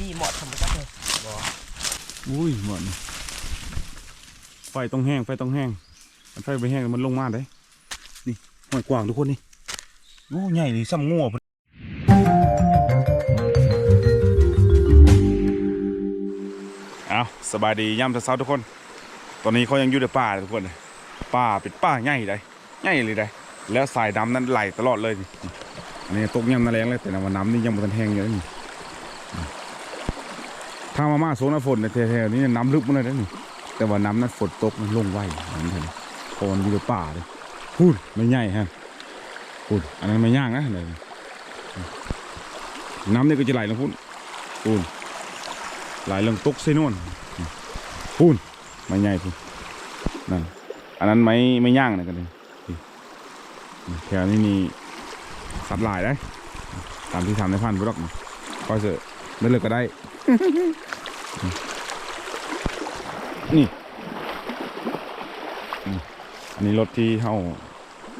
ดีหมาะทำมาจักเลยบ่อุ้ยเหมือนไฟต้องแห้งไฟต้องแห้งมันไฟไปแห้งมันลงมาได้นี่หอยกวางทุกคนนี่โอ้ใหญ่เลยซ้ำงัวพุ่นเอาสบายดีย่ำเช้าทุกคน ตอนนี้เขายังอยู่ในป่าทุกคนป่าเป็นป่าใหญ่ได้ใหญ่เลยได้แล้วสายน้ำนั้นไหลตลอดเลยนี่อันนี้ตกย่ำนาแรงเลยแต่ว่าน้ำนี่ยังไม่ทันแห้งอยู่นี่ ถ้ามามาโซนฝนในแถวๆนี้น้ำลึกมาเลยนะนี่แต่ว่าน้ำนั้นฝนตกมันลงไวนั่นเองพราะมันอยู่ในป่าเลยพูดไม่ใหญ่ฮะพูดอันนั้นไม่ย่างนะเลยน้ำนี่ก็จะไหลลงพูดพูดไหลลงตกเซนวนพูดไม่ใหญ่พูดนั่นอันนั้นไม่ไม่ย่างนะกันเลยแถวนี้มีสัตว์หลายได้ตามที่ทำในพันธุ์บุรอกนะก็จะไม่เลิกก็ได้ นี่ อันนี้รถที่เขา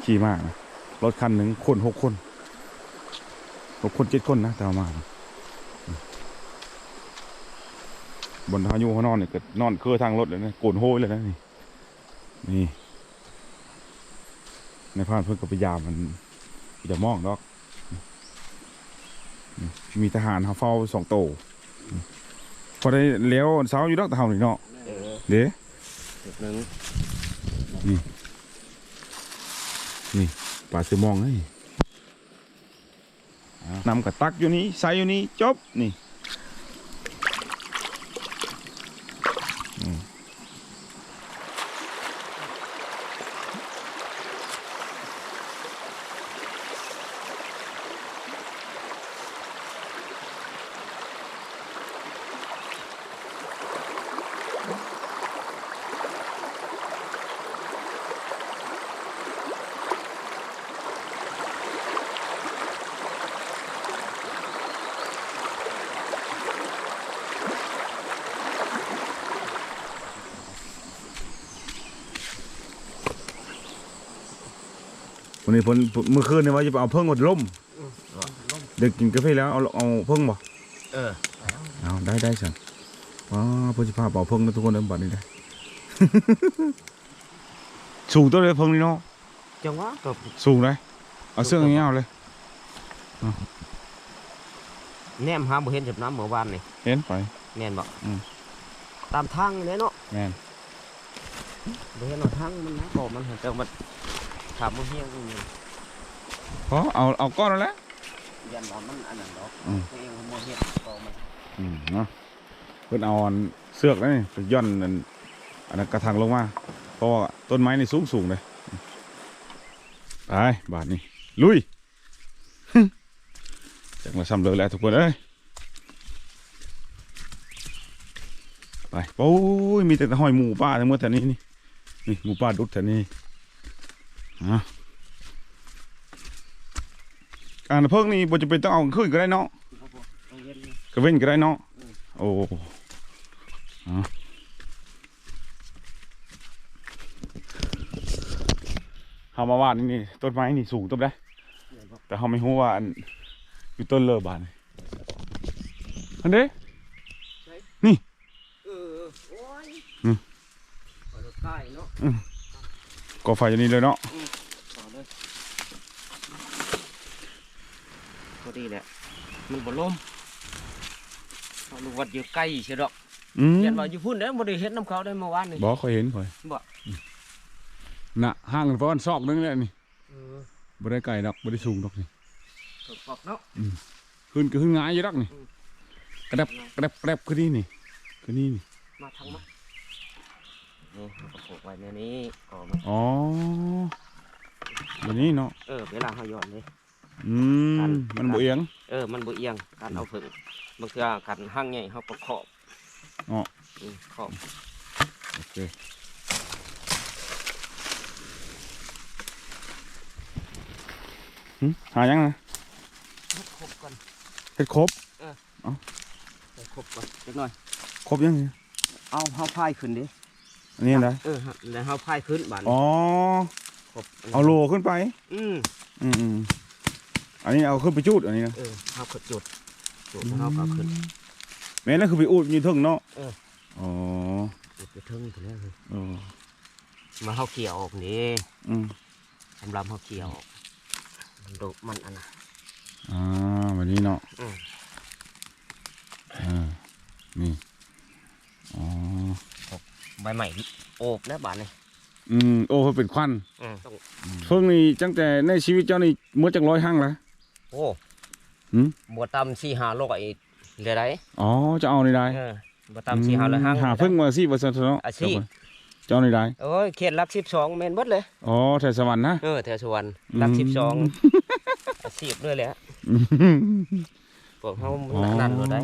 ขี่มากนะ รถคันหนึ่งคนหกคนหกคนเจ็ดคนนะแต่เอามา บนทางยูเขานอนเนี่ยเก็นอนเครือทางรถเลยนะโกนโห้ยเลยนะนี่ นี่ ในพานเพื่อนก็พยายามมันจะมองดอก มีทหารเขาเฝ้าสองโตว พอได้เลี้ยวเสาอยู่ดอกแต่เฮานี่เนาะเออเด้จุดหนึงปลาสือมองเฮ้ยนำกับตักอยู่นี้ใส่อยู่นี้จบนี่ วันนี้เพิ่นเมื่อคืนเนี่ยว่าจะไปเอาเพิ่งกดล่มเด็กกินกาแฟแล้วเอาเอาเพิ่งบ่เออเอาได้ได้สั่งว้าเพิ่นสิพาเป่าเพิ่งนะทุกคนเดิมบัดนี้ได้สูงตัวเลยเพิ่งนี่เนาะจังหวะกับสูงเลยเอาเสื้อเงี้ยาวเลยแนมหาบ่เห็นจับน้ำเมื่อวานนี่เห็นไปแม่นบ่อืมตามทางเลยเนาะแม่นบ่เห็นว่าทางมันนะบ่มันเจังมัน ขับมันเฮี้ยงอยู่นี่เพราะเอาเอาก้อนแล้วแหละยันว่ามันอันนั้นดอกอืม ตัวเองมันบ่เฮี้ยงบ่มันอืมเนาะเพิ่นเอาอันเสือกนี่ไปย่อนอันอันนั้นกระถางลงมาเพราะว่าต้นไม้นี่สูงสูงเลยไปบาทนี้ลุยจังมาซ้ำเลยแหล้วทุกคนเอ้ยไปโอ้ยมีแต่ห้อยหมูป่าทั้งหมดแถวนี้นี่นี่หมูป่าดุดแถวนี้อะ การเพิ่งนี่บ่จะเป็นต้องเอาขึ้นก็ได้เนาะเอาเย็นนี่ก็เว้นก็ได้เนาะอืมโอ้เอาเฮามาวาดนี่นี่ต้นไม้นี่สูงต้นได้เดี๋ยวบ่แต่เขาไม่รู้ว่าอันอยู่ต้นเลอบานนี่อันเด้เออโอ้ยอืมเอารถใกล้เนาะก่อไฟอยู่นี่เลยเนาะ ต่อเลย พอดีแหละมันบ่ล่มเอาลูกวัดอยู่ใกล้เชียวดอกอืมยันว่าอยู่พุ่นเด้อบ่ได้เฮ็ดน้ำเขาได้เมื่อวานนี่บอกเคยเห็นเคยบ่ อืมน่ะห่างกันประมาณซอกนึงแหละนี่เออบ่ได้ไกลดอกบ่ได้สูงดอกนี่ตกปอกเนาะ ขึ้นก็ขึ้นง่ายอยู่ดอกนี่อืม กระดับกระดับกระดับขึ้นนี่นี่ขึ้นนี่นี่มาทางมานี่เราก็ปลูกไว้ในนี้ก็มันอ๋ออย่างนี้เนาะเออเวลาเขาหย่อนเลย อืกัมนมันบ่เอียง เออ มันบ่เอียงการเอาผึ่งบางเทื่อกันหั่งใหญ่เขาประกอบอ๋ออืมขอบโอเคหึหายังนะครบก่อนเฮ็ดครบให้ครบก่อนเล็กน้อยครบยังนี่เอาเฮาพายขึ้นดิอันนี้นะเออฮะแล้วเฮาพายขึ้นบาดนี้อ๋อครบเอาโลขึ้นไป อืมอืม อืมอันนี้เอาขึ้นไปจูดอันนี้นะเออเฮาก็จุดจุดแล้วเฮาก็เอาขึ้นแม่นั่นคือไปอูดอยู่เทึงเนาะเออ อ๋ออุดไปถึงพุ่นแล้วเออมาเฮาเกี่ยวออกนี่อืมสำหรับเฮาเกี่ยวออกมันดกมันอันน่ะอ่าแบบนี้เนาะอืมอ่านี่อ๋อใบใหม่โอบนะบาดนี่อืมโอ้เพิ่นเป็นควันอืมต้อง เพิ่งนี่ตั้งแต่ในชีวิตเจ้านี่เมื่อจักร้อยหั่งแล้ว โอ้หืมบ่ต่ำ4 5โลกไอ้เหลือได้อ๋อจะเอาในใดเออบ่ต่ำ4 5แล้วห้างหาเพิ่งมาสิบ่ซั่นเนาะอาชีพเจ้าในใดโอ้ยเขตหลัก12แม่นเบิดเลยอ๋อแถวสวรรค์นะเออแถวสวรรค์หลักอืม12อาชีพด้วยแหละอืมพวกเฮาอ๋อนั่นบ่ได้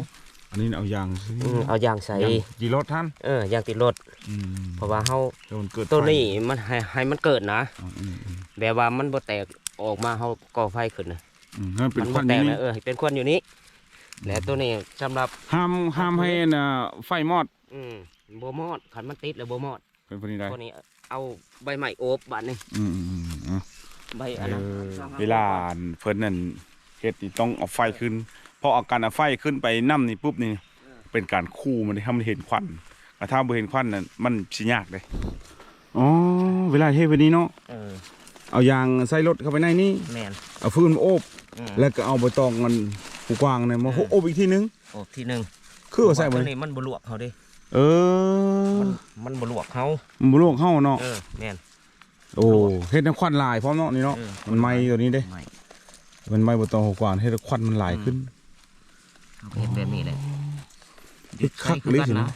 อันนี้เอายางสิอืมเอายางใส่ยางกี่รถท่านเออยางติดรถอืมเพราะว่าเฮาโดนเกิดตัวไฟนี้มันให้ให้มันเกิดนะอ๋ออืมอืมแบบว่ามันบ่แตกออกมาเฮาก่อไฟขึ้นนะอืม ให้มันเป็นมันคบ่วันแตอกยู่นี่นะเออให้เป็นควันอยู่นี้ และตัวนี้สำหรับ ห้ามห้ามให้น่ะไฟมอดอืมบ่มอดคันมันติดแล้วบ่มอดเป็นคนนี้ได้ตัวนี้เอาใบไม้โอบบัดนี้อืมอืมอืมอืมใบเออันนั้นอเวลาเพิ่นนั่นเฮ็ดนี่ต้องเอาไฟขึ้นพอเอาการเอาไฟขึ้นไปนํนี่ปุ๊บนี่ เป็นการคู่มันให้มันเห็นควันแต่ถ้าบ่เห็นควันนั่นมันสิยากเลยอ๋อเวลาเฮ็ดแบบนี้เนาะ เออ เอายางใส่รถเข้าไปในนี่แม่นเอาฟืนมาโอบอืม แล้วก็เอาใบตองมันผู้กว้างเนี่ยมาเออโอบอีกทีนึง โอบทีหนึงคือว่าใส่บ่ตัวได้นี้มันบ่ลวกเฮาเด้เออมันมันบ่ลวกเฮามันบ่ลวกเฮาเนาะเออแม่นโอ้เฮ็ดน้ำควันหลายพร้อมเนาะนี่เนาะเออ มันไหม้ตัวนี้เด้ ไม่มันไหม้บ่ตองผู้กว้างเฮ็ดให้ควันมันหลายขึ้นเฮ็ดแบบนี้แหละเฮ็ดคักเลยสินะ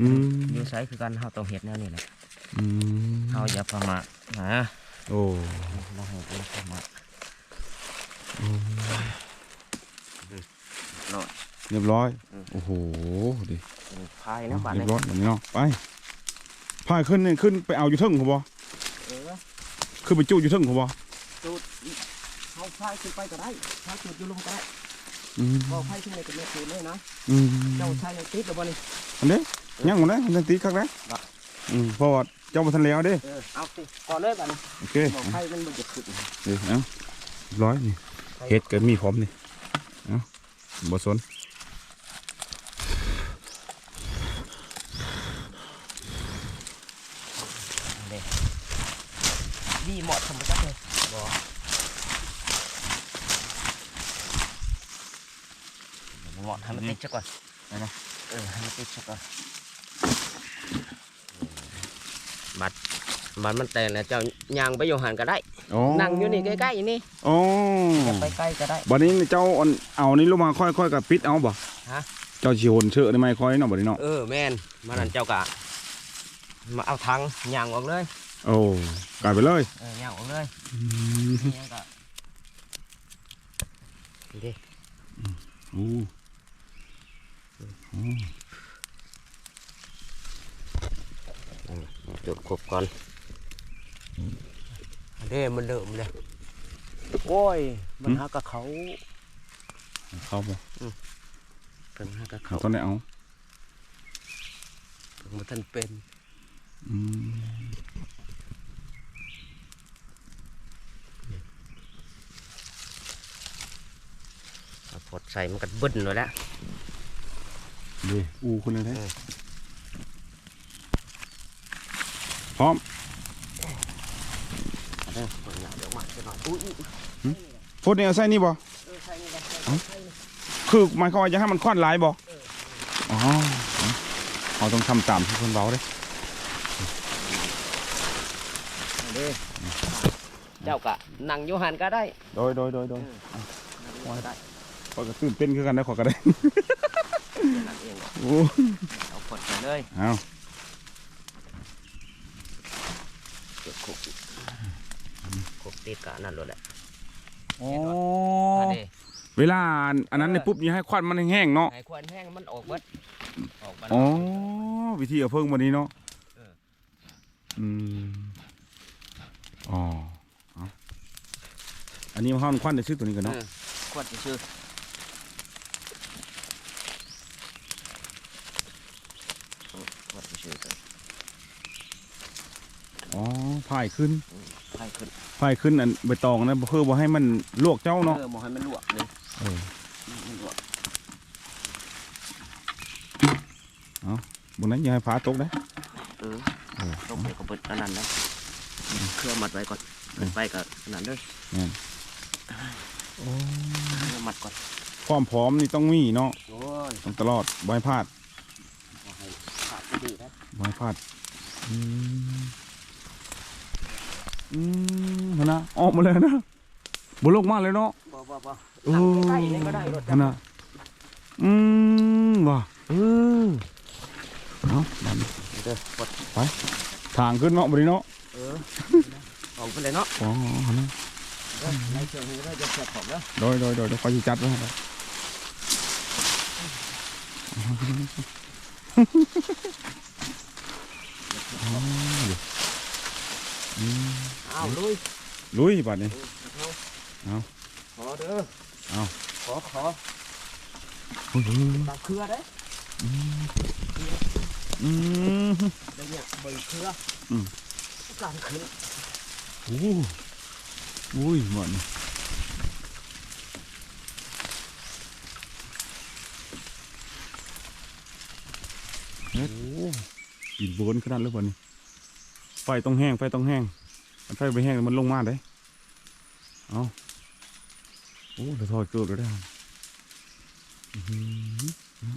อืมอยู่ไสคือกันเฮาต้องเฮ็ดแนวนี้แหละอืมเฮาอย่าประมาท นะโอ้เราเฮ็ดอย่าประมาทเรียบร้อยอืมโอ้โหดิพายนะบาดเรียนี้บร้อยแบบนี้เนาะไปพายขึ้นนี่ขึ้นไปเอาอยู่เทึ่งเขาบ่เออขึ้นไปจูดอยู่เทึ่งเขาบ่จุดเฮาพายขึ้นไปก็ได้พายจุดอยู่ลงก็ได้อืมบ่พายขึ้นไปก็เม็ดเลยนะอืมเจ้าชายยังติดแล้วบ่นี่อันนี้ยังหมดเลยมันตีคักแล้วบ่อืมเพราะว่า เจ้าบ่ทันแล้วเด้เออเอาสิก่อนเลยบาดนี้โอเคบ่พายมันบ่จะขึ้นเดี๋ยวเอาเรียบร้อยนี่เฮ็ดก็มีพร้อมนี่เอาบ่สนดีเหมาะสมจักเลยบ่เหมาะให้มันติดซะก่อนนะเออให้มันติดซะก่อน บัดบัดมันแต่งแล้วเจ้าย่างไปอยู่หันก็ได้ อ๋อนั่งอยู่นี่ใกล้ๆนี่อ๋อจะไปใกล้ก็ได้ บัดนี้เจ้าเอาเอานี่ลงมาค่อยๆกับปิดเอาบ่ฮะ เจ้าสิหนเชื่อได้ไหมค่อยเนาะบัดนี้เนาะ เออแม่นมานั่นเจ้ากะมาเอาถังย่างออกเลยโอ้กลายไปเลยเออย่างออกเลยอืมนี่ยังก็นี่ดิโอ้โอ้ จุดครบก่อนเด้มันเริ่มเลยโอ้ย มันหากับเขาเข้าบ่เพิ่งหากับเขาเขาตอนไหนเอาเพิ่งมาท่านเป็นอืมเอาพดใส่มันก็บึ้นเลยแหล้วเด้อูคนเลยเด้ เออ พร้อมเดี๋ยวมาจะหน่อยอุ้ยอุ้ยพดนี่เอาใส่นี่บ่เออใส่นี่ก็ใส่คือหมายความว่าจะให้มันควันหลายบ่อ๋อเอาต้องทำตามที่คนเบาเด้เด้เจ้ากะนั่งอยู่หันก็ได้ โดยโดยโดยโดยนั่งอยู่หันก็ได้ขอยก็ตื่นเต้นคือกันนะขอยก็ได้นั่นเองโอ้เอาพดไปเลยเอา เก็บคุกคุก ติดกะนั่นเลยแหละโอ้อันนี้เวลาอันนั้นเนี่ยปุ๊บนี่ให้ควันมันแห้งๆเนาะ ไอ้ควันแห้งมันออกเบิดออกมาอ๋อ วิธีเอาเพิ่งวันนี้เนาะเออ อืมอ๋อเอาอันนี้มันห้ามควันในชื่อตัวนี้กันเนาะเออควันชื่อควันชื่อกันอ๋อพายขึ้น ให้ขึ้นพายขึ้นอันใบตองนะเพื่อบ่ให้มันลวกเจ้าเนาะเออมองให้มันลวกเลยเออมันลวกบนนั้นอยังให้ฟ้าตกนะเออเออต้องไปกับเบิดอันนั้นนะเครื่องมัดไว้ก่อนขึ้นไปกับอันนั้นเด้อโอ้เครื่องมัดก่อนความพร้อมนี่ต้องมีเนาะโอ้ยต้องตลอดใบพลาดเอาให้ขาดไม่ดีนะใบพลาดอืม อืมพะนะออกมาเลยนะบุลกมากเลยเนาะบ่บ่บ่โอ้ใกล้ๆนี่ก็ได้รถพะนะอืมว่ะเออเอาดันเด้อปลดทางขึ้นเนาะบริเนาะเออออกไปเลยเนาะอ๋อพะนะเด้อในเชิงนี้ได้จะเสียบของแล้วโดยโดยโดยเดี๋ยวคอยสิจัดไว้ให้ครับอ้าวลุยลุยบัดนี้ เอา ขอเด้อเอาขอขอโอ้โหตามเครือเด้ออืมได้เนี่ยเบิ่งเครืออืมกลางคืนโอ้โหอุ้ยหมดนี่เฮ็ดกินโบนขนาดเลยบ่นี่ ไฟต้องแห้ง ไฟต้องแห้ง ไฟไปแห้งมันลงมาได้เอาโอ้เดี๋ยวถอยเกิดแล้วได้อื้อหือ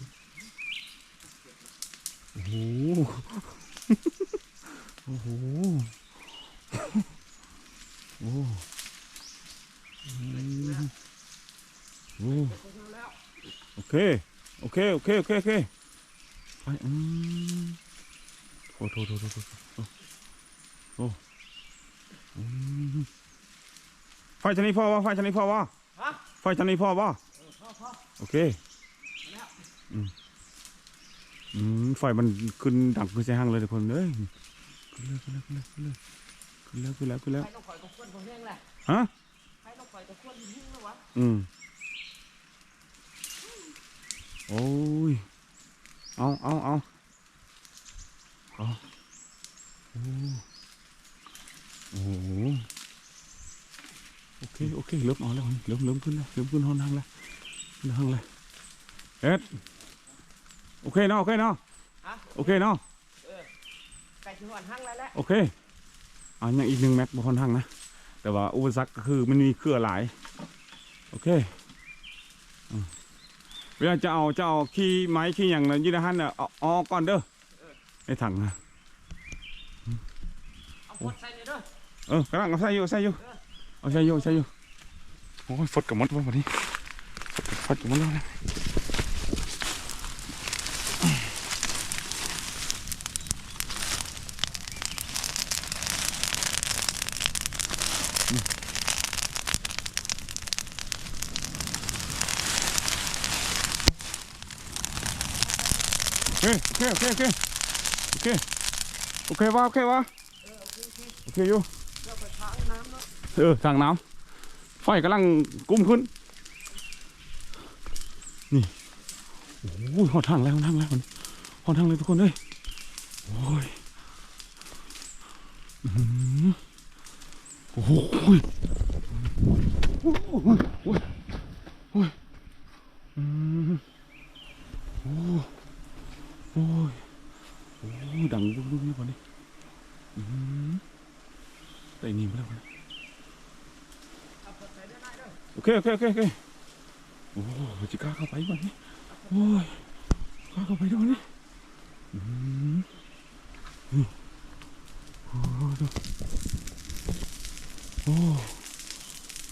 โอ้โห โอ้โห โอ้อืมโอ้โอเค โอเค โอเค โอเค โอเค ไปอืมโอ้โถโถโถโถโอ้ โอ้อืมไฟชันนี้พ่อวะไฟชันนี้พ่อวะฮะไฟชันนี้พ่อวะพ่อพ่อโอเคอืมอืมไฟมันขึ้นดังขึ้นใส่ห้างเลยทุกคนเอ้ยขึ้นเลยขึ้นเลยขึ้นเลยขึ้นเลยขึ้นแล้วขึ้นแล้วใครต้องคอยกับคนของแห้งแหละฮะใครต้องคอยกับคนหิ้งนะวะอืมโอ้ยเอาเอาเอาเอาโอ้ โอ้โหโอเคโอเคเริ่มเอาแล้วเริ่มเริ่มขึ้นแล้วเริ่มขึ้นห้องนั่งแล้วขึ้นห้องเลยเอ็ดโอเคเนาะโอเคเนาะฮะโอเคเนาะไก่ชิวันหั่งแล้วแหละโอเคอ่ายังอีกหนึ่งแมตช์บค่อนข้างนะแต่ว่าอุปสรรคก็คือมันมีเครือหลายโอเคอืมเวลาจะเอาจะเอาขี้ไม้ขี้อย่างนั้นอยืดหันเนี่ยเอาเอาก่อนเด้อในถังนะเอาพดใส่เลยเด้อ เออกำลังเอาใส่อยู่ใส่อยู่เอาใส่อยู่ใส่อยู่โอ้ยฟดกับมดวะ เออทางน้ำไฟกำลังกุ้มขึ้น นี่ โอ้ยหอดทางแล้วหอดทางแล้วหอดทางเลยทุกคนเลยโอ้ยอื้อหือโอ้โหโอ้ยโอ้ยโอ้ยโอ้ยโอ้ยอืมโอ้ยโอ้ยโอ้ยดังดุ๊กดุ๊กนี่พอดีอืมได้นี่มาแล้วนะ เอาพดใส่ได้ได้เด้อ โอเคโอเคโอเคโอเคโอ้จะกล้าเข้าไปบ้างนี่โอ้ยกล้าเข้าไปด้วยนี่อืมโอ้ดูโอ้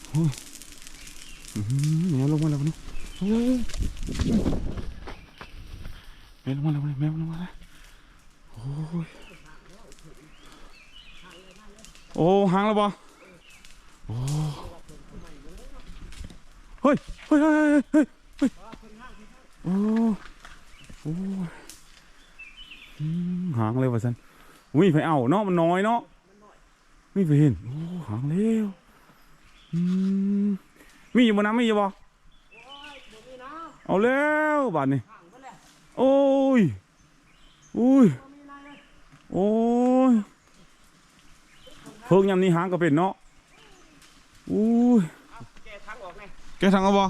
โอ้ยอืมแมวลงมาแล้วนี่โอ้ยแมวลงมาแล้วนี่แมวลงมาแล้วโอ้ยโอ้หางแล้วบ่โอ้ ฮ้ยเฮ้ยเฮ้ยเฮ้ยเฮ้ยโอ้โอ้ยอืมหางเลยวะสันอุ้ยไปเอาเนาะมันน้อยเนาะไม่เห็นโอ้หางเร็วอืมมีอยู่บนน้ำมีอยู่บ่เอาแล้วบาดนี่โอ้ยอุ้ยโอ้ยเพิ่งยำนี้หางก็เป็นเนาะอุ้ยางออกไง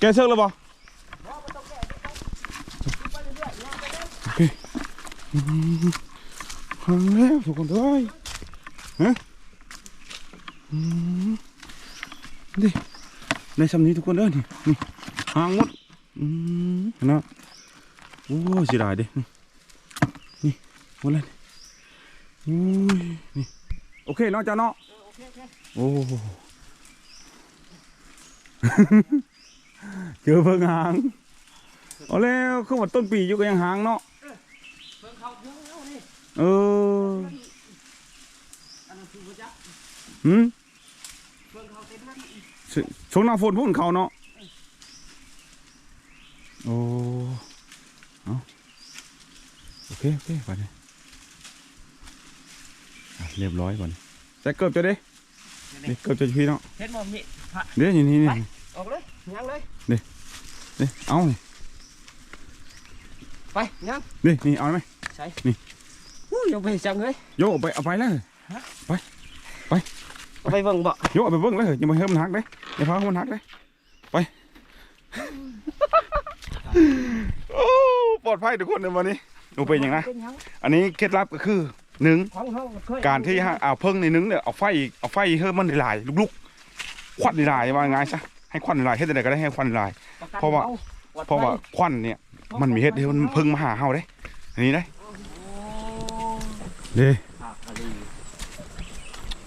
แกสั่งเอาบ่โอ้โอืมฟังแล้วทุกคนเอ้ยฮะดิในสำนี้ทุกคนเอ้ยนี่นี่หางหมดเห็นะโอ้เสียดายเดินี่นี่หมดเลยนี่อุ้ยนี่โอเคเนาะจ้าเนาะโอ้เจอเพิ่งหางเอาแล้วคือว่าต้นปีอยู่ก็ยังหางเนาะ เบิ่งเขาเบิ่ง เอานี่เอออันนั้นคือบ่จักหืมเบิ่งเขาเต็มนั้นชช่วงหน้าฝนพุ่นเขาเนาะโอ้เอาโอเคโอเคไปเลยอะเรียบร้อยก่อนแต่เกือบจะได้นี่เกือบจะพี่เนาะเห็นบ่มีพระเดี๋ยวนี่นี่นี่ออกเลยยังเลยนี่เอานี่ไปยังนี่นี่เอาไหมใช่นี่อู้ ยยังไปจังเลยโยกเอาไปเอาไปเลยเอาไปเบิ่งบ่โยกเอาไปเบิ้งเลยอย่ามาเฮิมมันหักเลยอย่าพามันหักเลยไปโอ้ปลอดภัยทุกคนในวันนี้ดูเป็นอย่างนะเป็นหยังอันนี้เคล็ดลับก็คือหนึ่งของเฮาเคยการที่ฮะเอาเพิ่งในนึงเนี่ยเอาไฟเอาไฟเพิ่มมันหลายๆลุกๆควันหลายๆว่าไงซะให้ควันหลายๆให้แต่ไหนก็ได้ให้ควันหลายปกันเพราะว่าปลอดเพราะว่าภัยควันเนี่ยมันมีเฮ็ดให้มันเพิ่งมาหาเฮาได้อันนี้ได้โอ้ เด้ภาพอะไร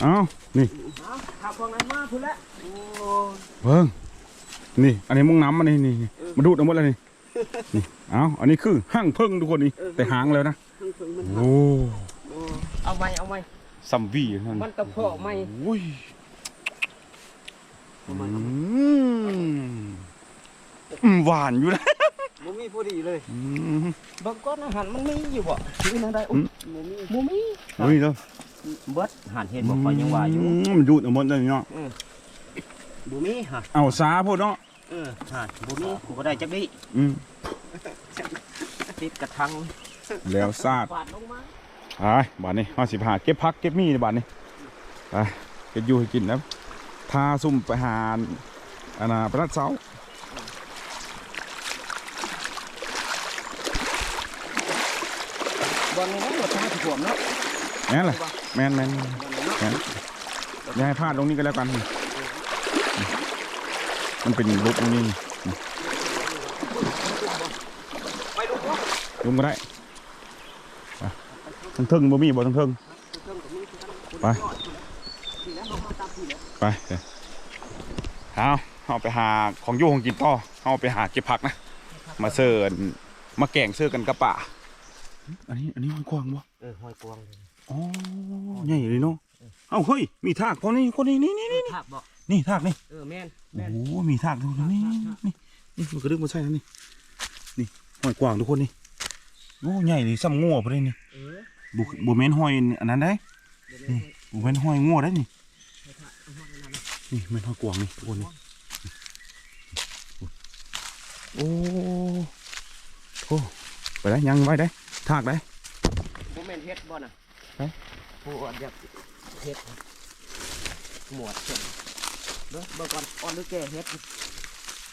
เอานี่เอาขับของนั้นมาพุ่นละโอ้เพิ่งนี่ อันนี้มุ้งน้ำมันนี่นี่นี่มาดูดเอาหมดเลยนี่นี่เอาอันนี้คือห้างเพิ่งทุกคนนี่แต่หางแล้วนะเพิ่งเพิ่งมันโอ้โอ้เอาไหมเอาไหมซัมวี่นั่นมันตะเพาะไหมโอ้ยเอาไหมอืมอืมหวานอยู่นะ บ่มีพอดีเลยอืมบางก้อนอาหารมันมีอยู่บ่ที่นั่นได้อุ้ยบ่มีบ่มีเฮ้ยเด้อเบิดหันเห็นบ่ค่อยยังว่าอยู่มมันดูดเอาหมดเลยเนาะบ่มีฮะเอาซาพูดเนาะเออหันบ่มีกูก็ได้จักดิอืมติดกระทังแล้วซาดปาดลงมาไปบาทนี้ห้าสิบห้าเก็บพักเก็บมีในบาทนี้ไปเก็บอยู่ให้กินนะทาซุ่มไปหาอันน่ะประทัดเสา บ่นี้มันบ่ทัน ถ่วมเนาะแม่นเลยแม่นแม่นบ่นี้เนาะแม่นอย่าให้พลาดตรงนี้ก็แล้วกัน มันเป็นลุกตรงนี้ไปดูบ่ลุงก็ได้ไปทั้งเทิงบ่มีบ่ทั้งเทิงเครื่องก็มีคือกันไปที่แล้วเขาตามที่แล้วไปเดี๋ยวเอาเอาไปหาของอยู่ของกินต่อเอาไปหาเก็บผักนะ มาเสิร์นมาแกงเสิร์กันกับป่าอันนี้อันนี้มันกว้างบ่เออห้อยกวางเลยอ๋อใหญ่เลยเนาะเอ้าเฮ้ยมีทากพอนี่คนนี้นี่นี่นี่ทากบ่นี่ทากนี่เออแม่นโอ้แม่นโหมีทากทุกคนนี่นี่นี่มันกระดึ๊บมาใช่แล้วนี่นี่หอยกวางทุกคนนี่โอ้ใหญ่เลยซ้ำงัวพอดีนี่เออบุบุแม่นหอยอันนั้นได้เดี๋ยวนี้บุแม่นหอยงัวได้นี่ให้ทากเอาห้อยนั่นน่ะนี่แม่นหอยกวางนี่ทุกคนนี่โอ้โหไปได้ยังไว้ได้ทากได้บ่แม่น เฮ็ดบ่น่ะฮะผู้อ่อนอยากเฮ็ดหมวดเสร็จเด้อเบิ่งก่อนอ่อนหรือแก่เฮ็ด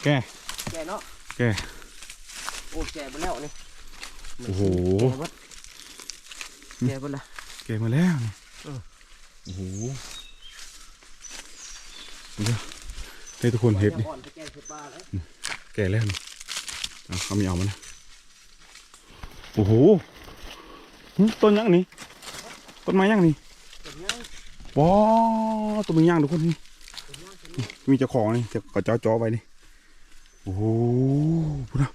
แกแก่เนาะแกโอ้แก่ไปแล้วนี่โอ้โหแก่เบิดแก่เบิดละแกมาแล้วนี่เออโอ้โหเดี๋ยวให้ทุกคนเห็นดิอ่อนไปแก่คือปลาเลยแก่แล้วนี่เอาเขามีเอามานะโอ้โหหึ ต้นยังนี่ต้นไม้ยังนี่ว้าต้นไม้ยังทุกคนนี่มีเจ้าของนี่เจ้าก็เจ้าจอไว้นี่โอ้โหพูดนะ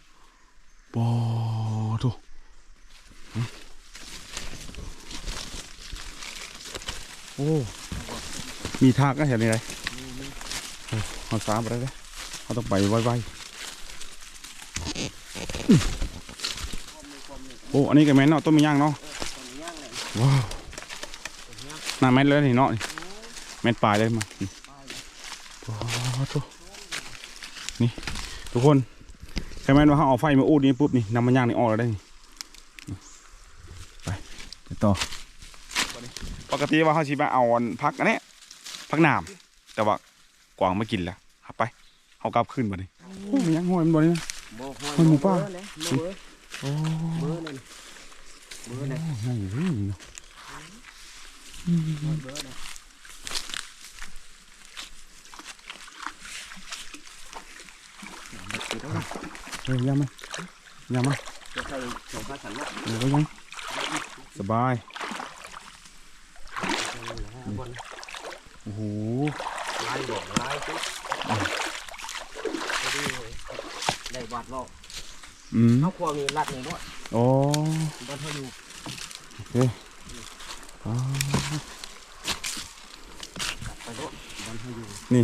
ปอโถโอ้มีทากก็เห็นอะไรเอาสามไปได้เลยเขาต้องไปไวๆโอ้อันนี้ก็แม่นเนาะต้นมะย่างเนาะ ว้าวน่าแม่นเลยนี่เนาะนี่แม่นปลายเลยมาปลาว้าวโถ่นี่ทุกคนใช่ไหมว่าเขาเอาไฟมาอูดนี้ปุ๊บนี่นำมันย่างนี่ออกแล้วได้นี่ไปไปต่อปกติว่าเขาชิมาเอาพักอันนี้พักหนามแต่ว่ากวางไม่กินแล้วครับไปเขากลับขึ้นมาดิโอ้ยยังห้อยมันบ่นี่นะบ่ฮอมันหมูป่าเบอยโอ้ เบอร์เลยเบอร์เลยยยังอยู่นี่เนาะเบอร์เลยเดี๋ยวต้องเฮ้ยยังไหมยังไหมจะใส่สองภาษาละเดี๋ยวก็ยังสบายโอ้โหลายบอกลายปุ๊บได้บาดรอบ อืมเขาควงนี่รัดนี่ด้วยโอ้บ้านเขาอยู่โอเคอ๋อไปด้วยบ้านเขาอยู่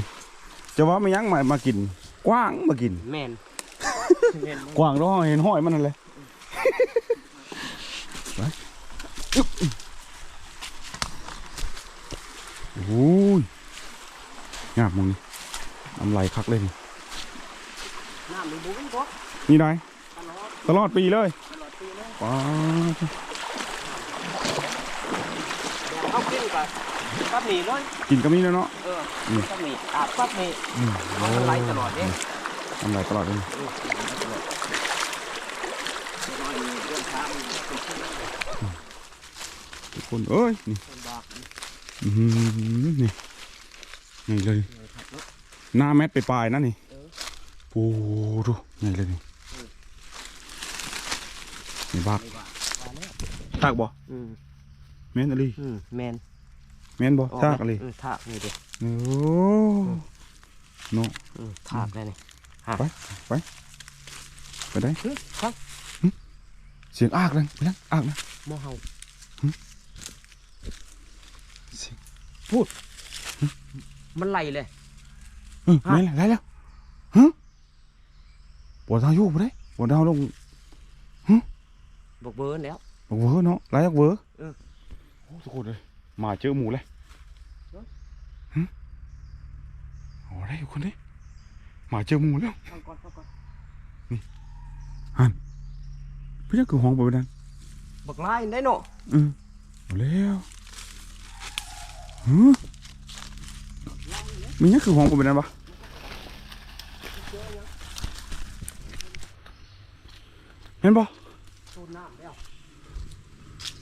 จะว่าไม่ยั้งมามากิน กว้างมากิน แมนแมนกว้างร้องเห็นห้อยมันนั่นเลยไปอึ๊บโอ้ยงามมึงนี่น้ำไหลคักเลยนี่น้ำมีบุ้งก็นี่ได้ ตลอดตลอดปีเลยตลอดปีเลยว้าวเขากินกับปั๊บหมี่เลยกินก็มีแล้วเนาะเออปั๊บหมี่อาบปั๊บหมี่อืมมันไหลตลอดเนี่ยน้ำไหลตลอดเลยเออไหลตลอดน้อยมีเรื่องช้ามันเป็นเช่นนั้นเลยทุกคนเอ้ยนี่คนบากอื้อหือนี่นี่เลยเลยครับเนอะหน้าแมทไปปลายๆนั่นนี่เออโอ้ดูนี่เลยนี่ นี่บากไม่ว่าว่าแล้วทากบ่อืมแม่นอะไรอืมแมนแม่นบ่ทากอะไรอืมทากนี่เด็โอ้เนาะอืมทากได้นี่ไปได้เฮ้ยครับเสียงอากเลยไปยังอากนะหม้อเฮาเสียงมันไหลเลยเออไม่นแหละได้แล้วฮะปวดเท้าอยู่ไปได้ปวดเท้าลง บอกเบอร์แล้วบอกเวอร์เนาะไล่จากเวอร์เออโอ้ทุกคนเลยมาเจอหมูเลยเนอะหึโอ้ได้อยู่คนนี้มาเจอหมูแล้วฟังก่อนฟังก่อนพี่ยังคือห้องไปไปนั่นบักไล่ได้เนาะอืมเอาแล้วฮึมันยังคือห้องไปไปนั่นปะเห็นปะโซนน้ำแล้ว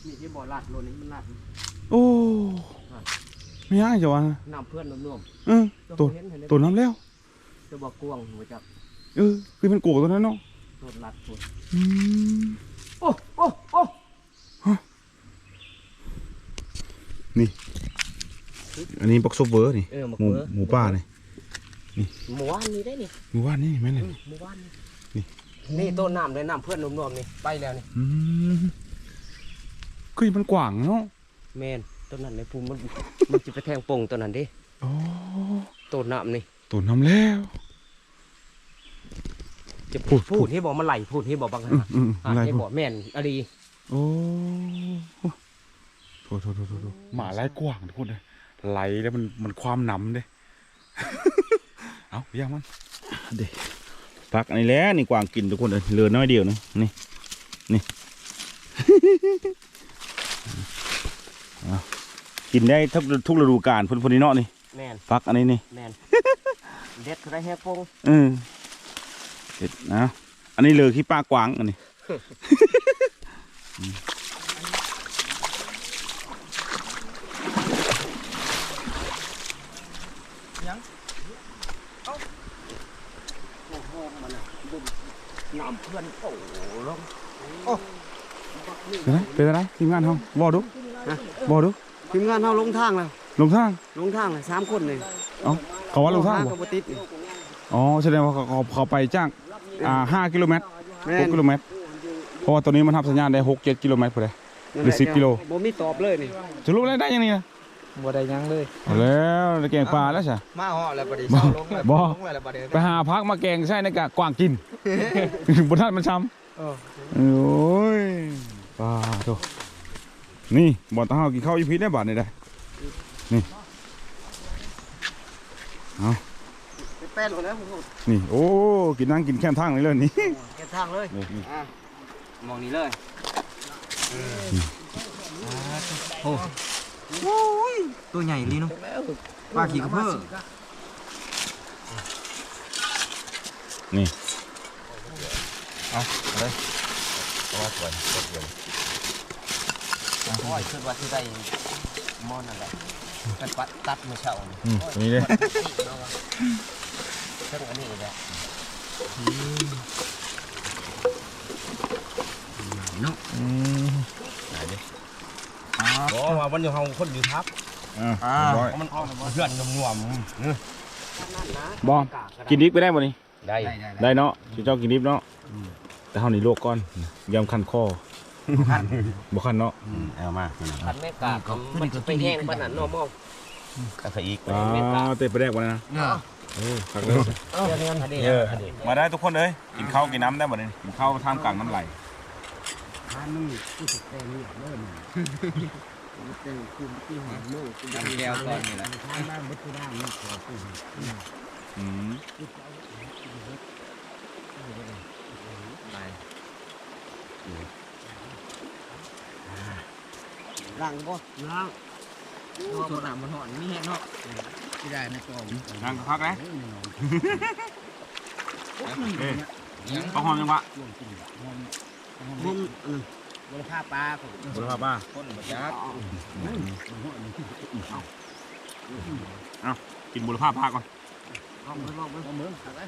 นี่ที่บ่อลาดโลนี่มันลาดโอ้ไม่ยากจังวะน้ำเพื่อนนุ่มเออๆตัวเห็นเห็นเลยตัวน้ำแล้วจะบอกกวางหัวจับเออคือมันโกรธตัวนั้นเนาะโซนลาดตัวอืมโอ้โอ้โอ้อันนี้บ็อกซ์เวอร์นี่เออหมกหมูเบอร์หมูป่านี่หมูว่านนี่ได้นี่หมูว่านนี่แม่นเลยอืมหมูว่านนี่นี่นี่ต้นน้ำเลยน้ำเพื่อนนุ่มๆนี่ไปแล้วนี่อืม คือมันกว้างเนาะแมนต้นนั้นในภูมิมันมันจะไปแทงปงต้นนั้นดิโอ้ต้นน้ำนี่ตัวน้ำแล้ว จะพูดพูดให้บอกมันไหลพูดให้บอกบางอืมอืมอะอะไรให้พูบดอกแม่นอะไรโอ้โถโถโถโถโถหมาไล่กว้างทุกคนเลยไหลแล้วมันมันความหนำเด้เอาย่างมันเด็พักอันนี้แหล้วนี่กวางกินทุกคนเลยเหลือน้อยเดียวนะนี่นี่เอา กินได้ทุกทุกฤดูกาลพุ่นพุ่นนี้เนาะนี่แม่นพักอันนี้นี่แม่นเด็ดไรแฮ่ปงเออเด็ดนะอันนี้เลยขี้ป้ากวางอันนี้โอ้โหมันอะบุมน้ำเพื่อนโอ้ลง เป็นไรเป็นอะไรทีมงานเขาบอดูฮะบอดูทีมงานเราลงทางแล้วลงทางลงทางเลยสามคนเลยเขาว่าลงทางหบ่กับติดนี่อ๋อแสดงว่าเขาเขาเขาไปจ้างอ่าห้ากิโลเมตรแม่หกนกิโลเมตรเพราะว่าตัวนี้มันทับสัญญาณได้หกเจ็ดกิโลเมตรพอดีหรือ10กิโลบ่มีตอบเลยนี่สรุปแล้วได้ยังนี่นะบ่ได้หยังเลยเอาแล้วได้แกงปลาแล้วใช่มาเหาะแล้วบ่ได้บ่เศร้าลงแล้วบ่ลงแล้วบ่ได้ไปหาพักมาแกงใช่ในกะกวางกินบนทัดมันช้เออำโอ้ย ปลาโตนี่บ่อนตาเฮากินข้าวอีพีได้บาทนี่ได้นี่เอาแป้นหมดแล้วผมนี่โอ้กินนั่งกินแค่ทางเลยเลยนี่แกทางเลยนี่นี่อะมองนี้เลยโอ้ยตัวใหญ่ลีเนาะปลาขี้กระเพื่อนี่เอาเลย ว่าสวยสวยโอ้ยคือว่าที่ได้มอนอะไรกันปัดตัดมือเช่านี่อืมตัวนี้เลยเท่าอันนี้เลยเนาะอืมโอ้ว่ามันอยู่เฮาคนอยู่ทับอ่าเรียบร้อยมันเพื่อนงวมบอมกินดิบไปได้บ่นี่ๆได้ได้เนาะชิเจ้ากินดิบเนาะ แต่เฮานี่ลวกก่อนยำคันคอบ่คันเนาะเอามาคันแม่กามันจะไปแห้งปานนั้นเนาะมองก็ใส่อีกอ่าเตะไปแรกวันนะเนาะโอ้คักเลยเดี๋ยวนี้อันนี้เออมาได้ทุกคนเลยกินข้าวกินน้ำได้บ่นี่กินข้าวท่ามกลางน้ำไหลทานนี่กูสิแต่นี่เริ่มเป็นคุมที่หัวโลกจำแก้วก่อนนี่แหละทานบ้านบัตรด้านนี่ขอกูอืม ล้างบ่ล้างโซดามันหอนมีแห้งเนาะที่ได้นะจอมนั่งพักนะเอ้ยข้าวหอมยังวะมุ้งบริภาปลาผมบุรพาป้าคนบ่จักกินบุรพาป้าก่อนลองไปลองไปลองมืออะไร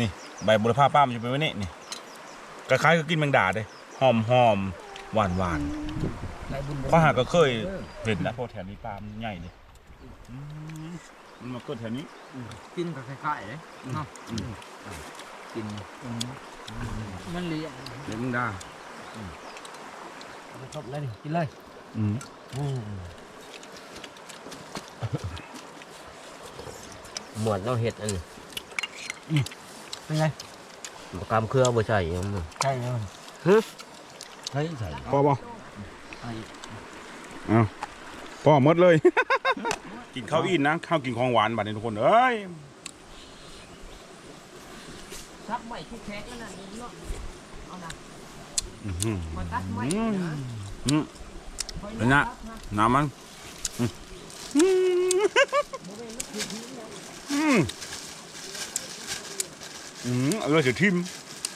นี่ใบบุรพาป้ามันจะเป็นไว้นี่นี่ คล้ายๆกับกินแมงดาเลยหอมหอมหวานหวานไรบุญข้าหาก็เคยเห็นนะเพราะแถวนี้ปลามันใหญ่เลยอืมมันมาเกิดแถวนี้กินกับคล้ายๆเลยเนาะกินมันเลี้ยงเดี๋ยวมึงได้จบเลยดิกินเลยอืมหมวดเราเห็ดอันนี้เป็นไง ประกามเครือบ่ใช่ยังมึงใช่เลยเฮ้ยใส่พอบ่เอาพอหมดเลย กินข้าวอินนะข้าวกินของหวานบัดนี้ทุกคนเอ้ยซับใหม่ที่แข็งนั่นนี่เนาะเอานะอื้อหือมาตัดใหม่นะอืมเป็นไงน้ำมันอืม อืมอืมเออเสียทิม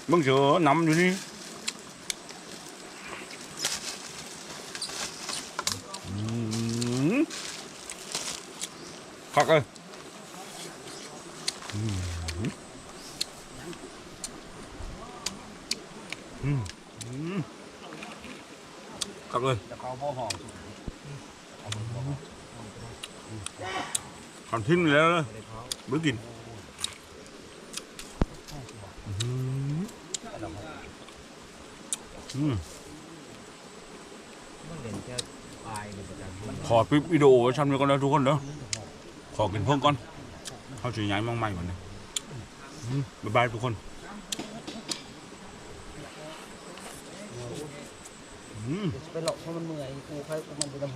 เบิ่งเสือน้ำอยู่นี่คักเลยคักเลยขาบ่หอมทำทิ้งแล้วเลยบื้อกิน อืมมันเด่นแค่ปลายเลยประจันขอปิดวิดีโอไว้ชั้นไว้ก่อนนะทุกคนเด้อขอกินเพิ่มก่อนเขาจะย้ายมั่งใหม่ก่อนนะอืมบ๊ายบายทุกคนอืม ไปหลอกเพราะมันเมื่อยกูใครมันเป็นลำหองครับ